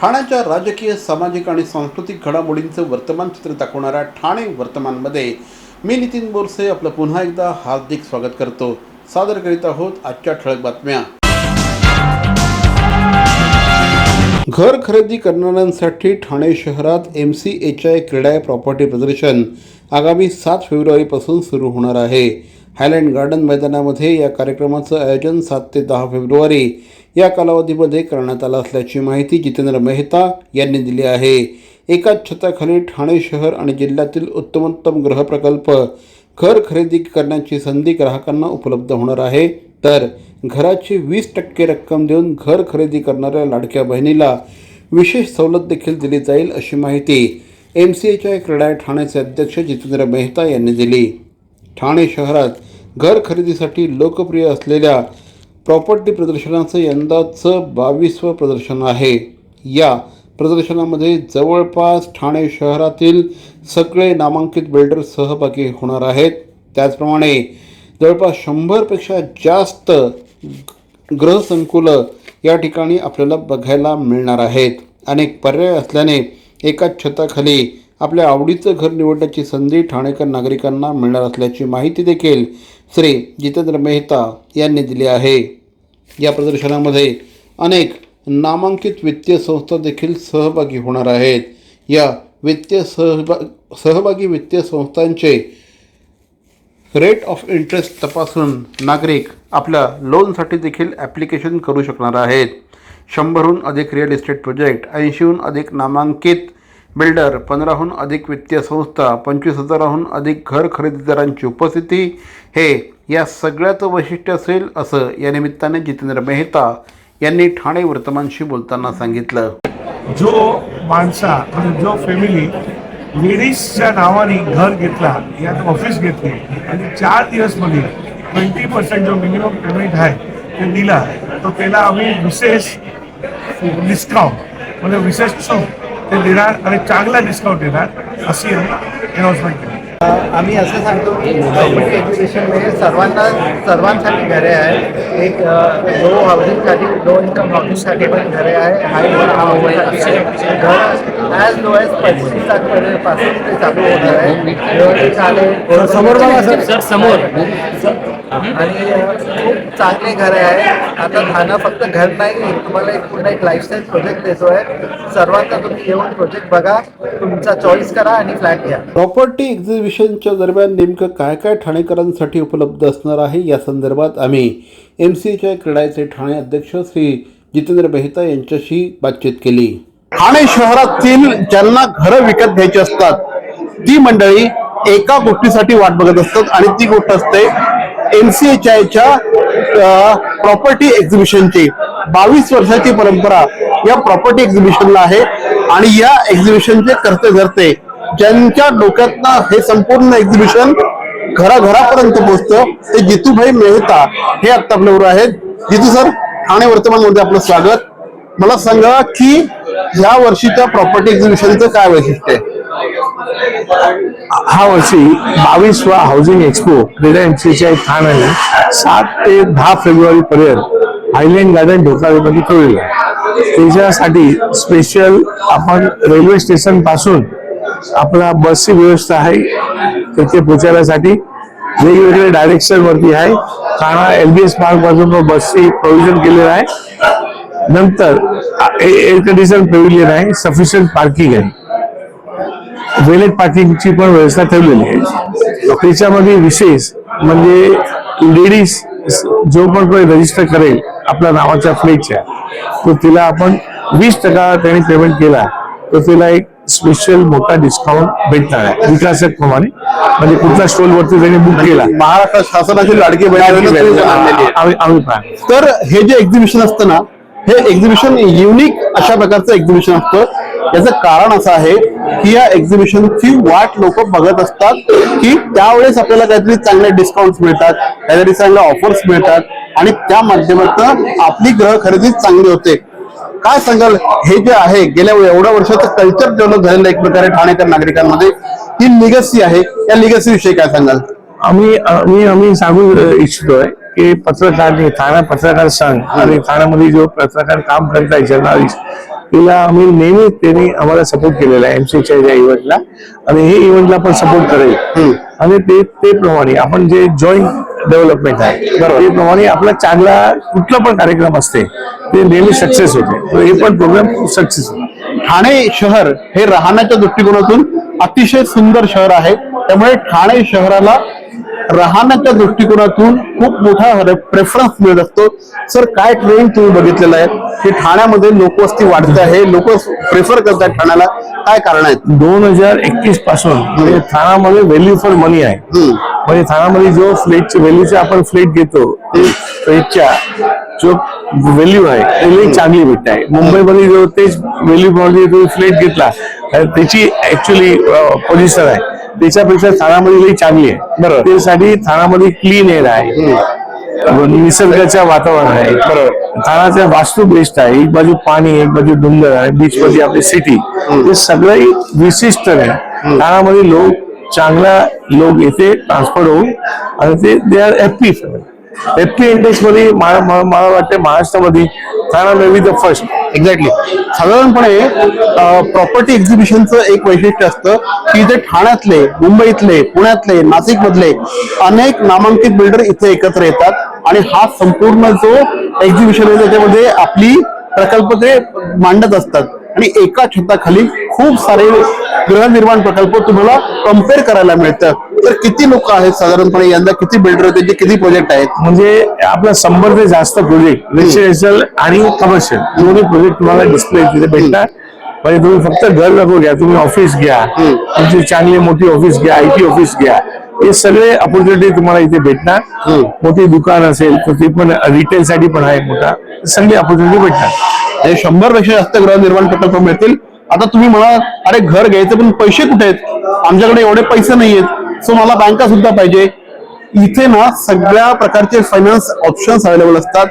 ठाण्याच्या राजकीय सामाजिक आणि सांस्कृतिक घडामोडींचं वर्तमान चित्र दाखवणाऱ्या ठाणे वर्तमानमध्ये मी नितीन बोरसे आपलं पुन्हा एकदा हार्दिक स्वागत करतो. सादर करीत आहोत आजच्या ठळक बातम्या. घर खरेदी करणाऱ्यांसाठी ठाणे शहरात एम सी एच आय क्रीडा प्रॉपर्टी प्रदर्शन आगामी सात फेब्रुवारीपासून सुरू होणार आहे. हायलँड गार्डन मैदानामध्ये या कार्यक्रमाचं आयोजन सात ते दहा फेब्रुवारी या कालावधीमध्ये करण्यात आला असल्याची माहिती जितेंद्र मेहता यांनी दिली आहे. एकाच छताखाली ठाणे शहर आणि जिल्ह्यातील उत्तमोत्तम गृहप्रकल्प घर खरेदी करण्याची संधी ग्राहकांना उपलब्ध होणार आहे. तर घराची वीस टक्के रक्कम देऊन घर खरेदी करणाऱ्या लाडक्या बहिणीला विशेष सवलत देखील दिली जाईल अशी माहिती एम सी एच आय क्रीडा ठाण्याचे अध्यक्ष जितेंद्र मेहता यांनी दिली. ठाणे शहरात घर खरेदीसाठी लोकप्रिय असलेल्या प्रॉपर्टी प्रदर्शनाचं यंदाचं बावीसवं प्रदर्शन आहे. या प्रदर्शनामध्ये जवळपास ठाणे शहरातील सगळे नामांकित बिल्डर सहभागी होणार आहेत. त्याचप्रमाणे जवळपास शंभरपेक्षा जास्त ग्रहसंकुलं या ठिकाणी आपल्याला बघायला मिळणार आहेत. अनेक पर्याय असल्याने एकाच छताखाली आपल्या आवडीचं घर निवडण्याची संधी ठाणेकर नागरिकांना मिळणार असल्याची माहिती देखील श्री जितेंद्र मेहता यांनी दिली आहे. या प्रदर्शनामध्ये अनेक नामांकित वित्तीय संस्था देखील सहभागी होणार आहेत. या वित्तीय सहभा सहभागी वित्तीय संस्थांचे रेट ऑफ इंटरेस्ट तपासून नागरिक आपल्या लोनसाठी देखील ॲप्लिकेशन करू शकणार आहेत. शंभरहून अधिक रिअल इस्टेट प्रोजेक्ट ऐंशीहून अधिक नामांकित बिल्डर पंधराहून अधिक वित्तीय संस्था पंचवीस हजाराहून अधिक घर खरेदीदारांची उपस्थिती हे या सगळ्याचं वैशिष्ट्य असेल असं या निमित्ताने जितेंद्र मेहता यांनी ठाणे वर्तमानशी बोलताना सांगितलं. जो माणसा म्हणजे जो फॅमिली लेडीजच्या नावाने घर घेतला यात ऑफिस घेतली आणि चार दिवसमध्ये ट्वेंटी पर्सेंट जो मिनिमम पेमेंट आहे ते दिला तर त्याला आम्ही विशेष डिस्काउंट म्हणजे विशेष सूट ते देणार आणि चांगला डिस्काउंट देणार अशी आम्ही अनाउन्समेंट केली. आम्ही असं सांगतो की प्रॉपर्टी एक्झिबिशनमध्ये सर्वांना सर्वांसाठी घरे आहे एक लो हाऊसिंगसाठी लो इन्कम हाऊसिंगसाठी पण घरे आहे हाय हाऊसिंगसाठी घर ॲज लो ॲज पंचवीस लाखपर्यंत पासून ते चालू होणार आहे. समोर समोर. आणि खूप चांगले घरे आहे. आता खाणं फक्त घर नाही तुम्हाला एक पूर्ण एक लाईफस्टाईल प्रोजेक्ट देतोय. सर्वांना तुम्ही येऊन प्रोजेक्ट बघा तुमचा चॉईस करा आणि फ्लॅट घ्या. प्रॉपर्टी एक्झिबिशनच्या दरम्यान नेमकं काय काय ठाणेकरांसाठी उपलब्ध असणार आहे? या संदर्भात आम्ही एम सी एच्या क्रीडाचे ठाणे अध्यक्ष श्री जितेंद्र मेहता यांच्याशी बातचीत केली. ठाणे शहरातील ज्यांना घरं विकत घ्यायची असतात ती मंडळी एका गोष्टीसाठी वाट बघत असतात आणि ती गोष्ट असते एम सी एच आयच्या प्रॉपर्टी एक्झिबिशनची बावीस वर्षाची परंपरा या प्रॉपर्टी एक्झिबिशनला आहे. आणि या एक्झिबिशनचे करते धरते ज्यांच्या डोक्यातनं हे संपूर्ण एक्झिबिशन घराघरापर्यंत पोहोचतं ते जितूभाई मेहता हे आता आपल्याबरोबर आहेत. जितू सर ठाणे वर्तमानमध्ये आपलं स्वागत. मला सांगा की या वर्षीच्या प्रॉपर्टी एक्झिबिशनचं काय वैशिष्ट्य आहे? हा वर्षी बावीसवा हाऊसिंग एक्सपो क्रीडा एमसीच्या ठाणे सात ते दहा फेब्रुवारी पर्यंत हायलँड गार्डन ढोकाळीमध्ये ठेवलेलं आहे. त्याच्यासाठी स्पेशल आपण रेल्वे स्टेशनपासून आपला बसची व्यवस्था आहे. तिथे पोचायलासाठी वेगवेगळ्या डायरेक्शन वरती आहे. ठाणा एलबीएस पार्कपासून बसची प्रोव्हिजन केलेलं आहे. नंतर एअर कंडिशन पेव्हिलियन आहे सफिशियंट पार्किंग आहे. वेलेट पार्किंगची पण व्यवस्था ठेवलेली आहे. त्याच्यामध्ये विशेष म्हणजे लेडीज जो पण कोणी रजिस्टर करेल आपल्या नावाच्या फ्लेटच्या तो तिला आपण वीस टक्का त्यांनी पेमेंट केला तर तिला एक स्पेशल मोठा डिस्काउंट भेटणार आहे. विकासक प्रमाणे. म्हणजे कुठल्या स्टॉल वरती त्यांनी बुक केला. महाराष्ट्र शासनाची लाडकी. आम्ही. तर हे जे एक्झिबिशन असतं ना हे एक्झिबिशन युनिक अशा प्रकारचं एक्झिबिशन असतं. याचं कारण असं आहे की या एक्झिबिशनची वाट लोक बघत असतात की त्यावेळेस आपल्याला काहीतरी चांगले डिस्काउंट मिळतात काहीतरी चांगल्या ऑफर्स मिळतात आणि त्या माध्यमातून आपली ग्रह खरेदी चांगली होते. काय सांगाल? हे जे आहे गेल्या एवढ्या वर्षाचं कल्चर डेव्हलप झालेलं एक प्रकारे ठाणेकर नागरिकांमध्ये. ही लिगसी आहे. या लिगसी विषयी काय सांगाल? आम्ही आम्ही आम्ही सांगू इच्छितोय की पत्रकार ठाणा पत्रकार संघ आणि ठाण्यामध्ये जो पत्रकार काम करताय जर्नालिस्ट तिला आम्ही नेहमी त्यांनी आम्हाला सपोर्ट केलेला आहे एमसीच्या या इव्हेंटला आणि हे इव्हेंटला पण सपोर्ट करेल. आणि ते ते प्रमाणे आपण जे जॉईंट डेव्हलपमेंट आहे ते प्रमाणे आपला चांगला कुठला पण कार्यक्रम असते ते नेहमी सक्सेस होते. हे पण प्रोग्राम सक्सेस होते. ठाणे शहर हे राहण्याच्या दृष्टिकोनातून अतिशय सुंदर शहर आहे. त्यामुळे ठाणे शहराला राहण्याच्या दृष्टिकोनातून खूप मोठा प्रेफरन्स मिळत असतो. सर काय ट्रेंड तुम्ही बघितलेला आहे? की ठाण्यामध्ये लोकवस्ती वाढते आहे. लोक प्रेफर करतात ठाण्याला. काय कारण आहेत? दोन हजार एकवीसपासून म्हणजे ठाण्यामध्ये व्हॅल्यू फॉर मनी आहे. म्हणजे ठाण्यामध्ये जो फ्लेटचे व्हॅल्यूचा आपण फ्लेट घेतो ते फ्लेटच्या जो व्हॅल्यू आहे ते चांगली भेटत आहे. मुंबईमध्ये जो तेच व्हॅल्यू मध्ये तुम्ही फ्लेट घेतला त्याची ऍक्च्युली पोझिशन आहे. त्याच्यापेक्षा ठाण्यामध्ये लई चांगली आहे. बरोबर. त्यासाठी ठाण्यामध्ये क्लीन एअर आहे. निसर्गाचं वातावरण आहे. बरोबर. वास्तू बेस्ट आहे. एक बाजू पाणी एक बाजू डोंगर आहे बीच मध्ये आपली सिटी हे सगळं विशिष्ट आहे. ठाण्यामध्ये लोक चांगला लोक येथे ट्रान्सफर होऊन आणि ते दे आर हॅप्पी हॅप्पी इंडेक्समध्ये मला वाटते वाटतं महाराष्ट्रामध्ये Thane may be the first. Exactly साधारणपणे प्रॉपर्टी एक्झिबिशनचं एक वैशिष्ट्य असतं की इथे ठाण्यातले मुंबईतले पुण्यातले नाशिक मधले अनेक नामांकित बिल्डर इथे एकत्र येतात आणि हा संपूर्ण जो एक्झिबिशन आहे त्याच्यामध्ये आपली प्रकल्प ते मांडत असतात. आणि एका छताखाली खूप सारे गृहनिर्माण प्रकल्प तुम्हाला कंपेअर करायला मिळतात. तर किती लोक आहेत साधारणपणे? यंदा किती बिल्डर आहेत त्यांचे किती प्रोजेक्ट आहेत? म्हणजे आपला शंभर ते जास्त प्रोजेक्ट रेसिडेन्शियल आणि कमर्शियल दोन्ही प्रोजेक्ट तुम्हाला डिस्प्ले तिथे भेटणार म्हणजे तुम्ही फक्त घर नको घ्या तुम्ही ऑफिस घ्या. तुमची चांगली मोठी ऑफिस घ्या आय टी ऑफिस घ्या. हे सगळे ऑपॉर्च्युनिटी तुम्हाला इथे भेटणार. मोठी दुकान असेल तर ती पण रिटेल साठी पण आहे मोठा. सगळी ऑपॉर्च्युनिटी भेटणार. हे शंभरपेक्षा जास्त गृहनिर्माण प्रकल्प मिळतील. आता तुम्ही म्हणा अरे घर घ्यायचे पण पैसे कुठे आहेत? आमच्याकडे एवढे पैसे नाही आहेत सो मला बँका सुद्धा पाहिजे. इथे ना सगळ्या प्रकारचे फायनान्स ऑप्शन्स अवेलेबल असतात.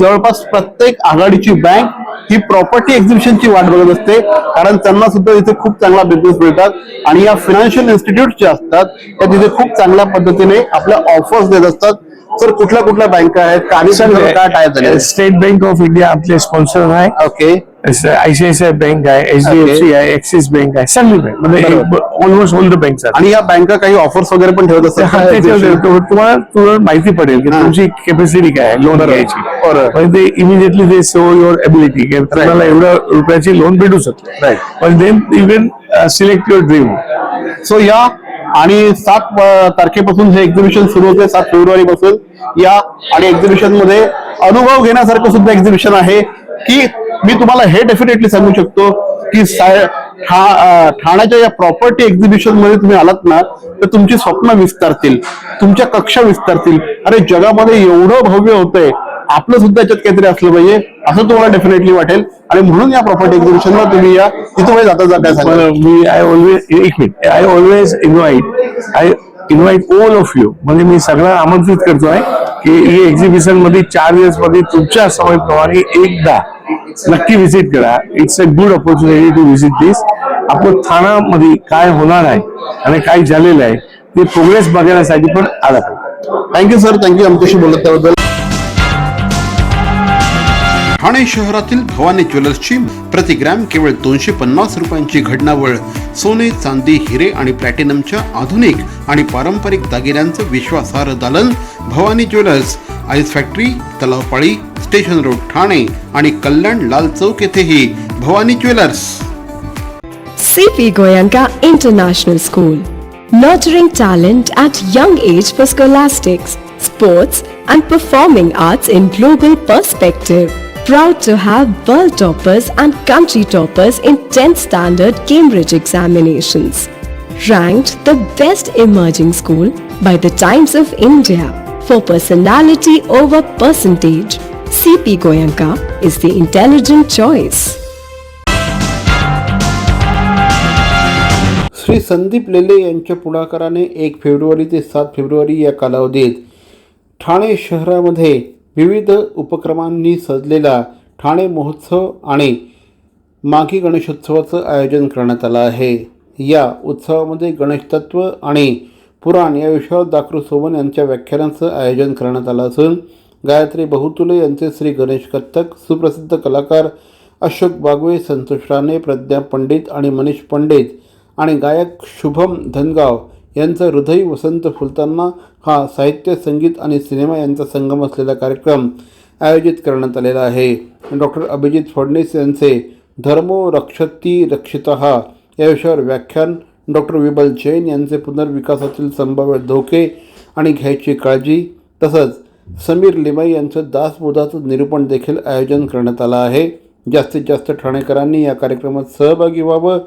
जवळपास प्रत्येक आघाडीची बँक ही प्रॉपर्टी एक्झिबिशनची वाट बघत असते. कारण त्यांना सुद्धा इथे खूप चांगला बिझनेस मिळतात. आणि या फिनान्शियल इन्स्टिट्यूट ज्या असतात त्या तिथे खूप चांगल्या पद्धतीने आपल्या ऑफर्स देत असतात. सर कुठल्या कुठल्या बँका आहेत स्टेट बँक ऑफ इंडिया आपले स्पॉन्सर आहे. ओके आयसीआयसीआय बँक आहे एचडीएफसी आहे एक्सिस बँक आहे सगळी बँक म्हणजे ऑलमोस्ट ऑल द बँक आणि या बँका काही ऑफर्स वगैरे पण ठेवत असतात तुम्हाला तुम्हाला माहिती पडेल की तुमची कॅपॅसिटी काय आहे लोन घ्यायची. ते इमिजिएटली ते शो युअर एबिलिटी तुम्हाला एवढ्या रुपयाची लोन भेटू शकते. पण then you can select your dream so या आणि सात तारखेपासून हे एक्झिबिशन सुरू होते सात फेब्रुवारी पासून या आणि एक्झिबिशनमध्ये अनुभव घेण्यासारखं सुद्धा एक्झिबिशन आहे. की मी तुम्हाला हे डेफिनेटली सांगू शकतो की ठाण्याच्या या प्रॉपर्टी एक्झिबिशनमध्ये तुम्ही आलात ना तर तुमची स्वप्न विस्तारतील तुमच्या कक्षा विस्तारतील. अरे जगामध्ये एवढं भव्य होतंय आपलं सुद्धा याच्यात काहीतरी असलं पाहिजे असं तुम्हाला डेफिनेटली वाटेल. आणि म्हणून या प्रॉपर्टी एक्झिबिशनला तुम्ही या तिथं जाता जाता मी आय ऑलवेज एक minute I always invite I invite all of you म्हणजे मी सगळं आमंत्रित करतो आहे की ही एक्झिबिशनमध्ये चार दिवसमध्ये तुमच्या समयप्रमाणे एकदा नक्की व्हिजिट करा. It's a good opportunity to visit this आपण ठाण्यामध्ये काय होणार आहे आणि काय झालेलं आहे ते प्रोग्रेस बघण्यासाठी पण आला पाहिजे. थँक्यू सर थँक्यू आमच्याशी बोलत त्याबद्दल. ठाणे शहरातील भवानी ज्वेलर्सची प्रति ग्रॅम केवळ दोनशे पन्नास रुपयांची घडणावळ सोने चांदी हिरे आणि प्लॅटिनमच्या आधुनिक आणि पारंपरिक दागिन्यांचं विश्वासार्ह दालन Bhavani jewellers Ice factory Talavpali station road Thane आणि कल्याण लाल चौक येथेही Bhavani jewellers CP Goyanka International School, nurturing talent at young age for scholastics, sports, and performing arts in global perspective. Proud to have world toppers and country toppers in 10th standard Cambridge examinations. Ranked the best emerging school by the Times of India For personality over percentage. CP Goyanka is the intelligent choice. Shri Sandeep Lele यांच्या पुढाकाराने एक February ते सात February या कालावधीत ठाणे शहरामध्ये विविध उपक्रमांनी सजलेला ठाणे महोत्सव आणि माघी गणेशोत्सवाचं आयोजन करण्यात आलं आहे या उत्सवामध्ये गणेशतत्व आणि पुराण या विषयावर दाखरू सोमन यांच्या व्याख्यानांचं आयोजन करण्यात आलं असून गायत्री बहुतुले यांचे श्री गणेश कथ्थक सुप्रसिद्ध कलाकार अशोक बागवे संतोष राणे प्रज्ञा पंडित आणि मनीष पंडित आणि गायक शुभम धनगाव यांचं हृदय वसंत फुलताना हा साहित्य संगीत आणि सिनेमा यांचा संगम असलेला कार्यक्रम आयोजित करण्यात आलेला आहे. डॉक्टर अभिजित फडणीस यांचे धर्मो रक्षती रक्षित या विषयावर व्याख्यान डॉक्टर विबल जैन यांचे पुनर्विकासातील संभाव्य धोके आणि घ्यायची काळजी तसंच समीर लिमाई यांचं दासबोधाचं निरूपण देखील आयोजन करण्यात आलं आहे. जास्तीत जास्त ठाणेकरांनी या कार्यक्रमात सहभागी व्हावं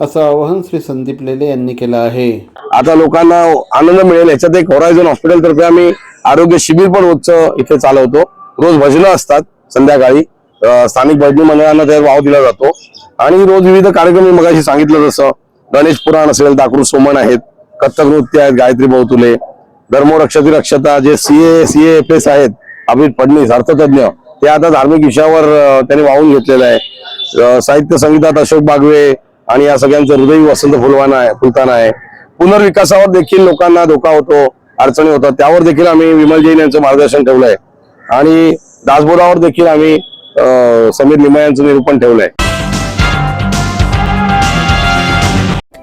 असं आवाहन श्री संदीप लेले यांनी केलं आहे. आता लोकांना आनंद मिळेल. याच्यात एक होरायझन हॉस्पिटल तर्फे आम्ही आरोग्य शिबिर पण रोजचं इथे चालवतो. रोज भजनं असतात संध्याकाळी. स्थानिक भजनी मंडळांना त्यावर वाव दिला जातो. आणि रोज विविध कार्यक्रम मगाशी सांगितलं जसं गणेश पुराण असेल दाकरू सोमण आहेत कथ्थक नृत्य आहेत गायत्री बहुतुले धर्मरक्षती रक्षता जे सीए सीए एफ एस आहेत अमित फडणीस अर्थतज्ञ ते आता धार्मिक विषयावर त्यांनी वाहून घेतलेलं आहे. साहित्य संगीतात अशोक बागवे आणि या सगळ्यांचं हृदय वसंत फुलवाना आहे फुलताना आहे. पुनर्विकासावर देखील लोकांना धोका होतो अडचणी होतात. त्यावर देखील आम्ही विमल जैन यांचं मार्गदर्शन ठेवलंय. आणि दासबोधावर देखील आम्ही समीर लिमा यांचं निरूपण ठेवलंय.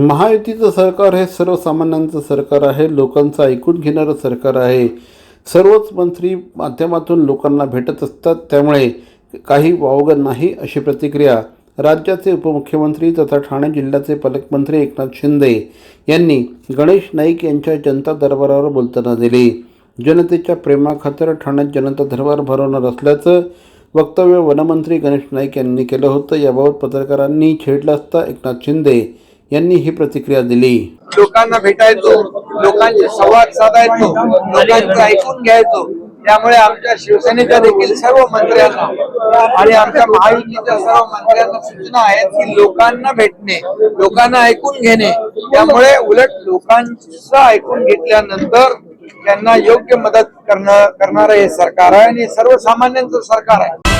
महायुतीचं सरकार हे सर्वसामान्यांचं सरकार आहे लोकांचं ऐकून घेणारं सरकार आहे. सर्वच मंत्री माध्यमातून लोकांना भेटत असतात त्यामुळे काही वावगं नाही अशी प्रतिक्रिया राज्याचे उपमुख्यमंत्री तथा ठाणे जिल्ह्याचे पालकमंत्री एकनाथ शिंदे यांनी गणेश नाईक यांच्या जनता दरबारावर बोलताना दिली. जनतेच्या प्रेमाखातर ठाण्यात जनता दरबार भरवणार असल्याचं वक्तव्य वनमंत्री गणेश नाईक यांनी केलं होतं. याबाबत पत्रकारांनी छेडलं असता एकनाथ शिंदे यांनी ही प्रतिक्रिया दिली. लोकांना भेटायचो लोकांशी संवाद साधायचो लोकांचं ऐकून घ्यायचो. त्यामुळे आमच्या शिवसेनेच्या देखील सर्व मंत्र्यांना आणि आमच्या महायुतीच्या सर्व मंत्र्यांना सूचना आहेत की लोकांना भेटणे लोकांना ऐकून घेणे. त्यामुळे उलट लोकांचं ऐकून घेतल्यानंतर त्यांना योग्य मदत करणं करणारं हे सरकार आहे आणि सर्वसामान्यांचं सरकार आहे.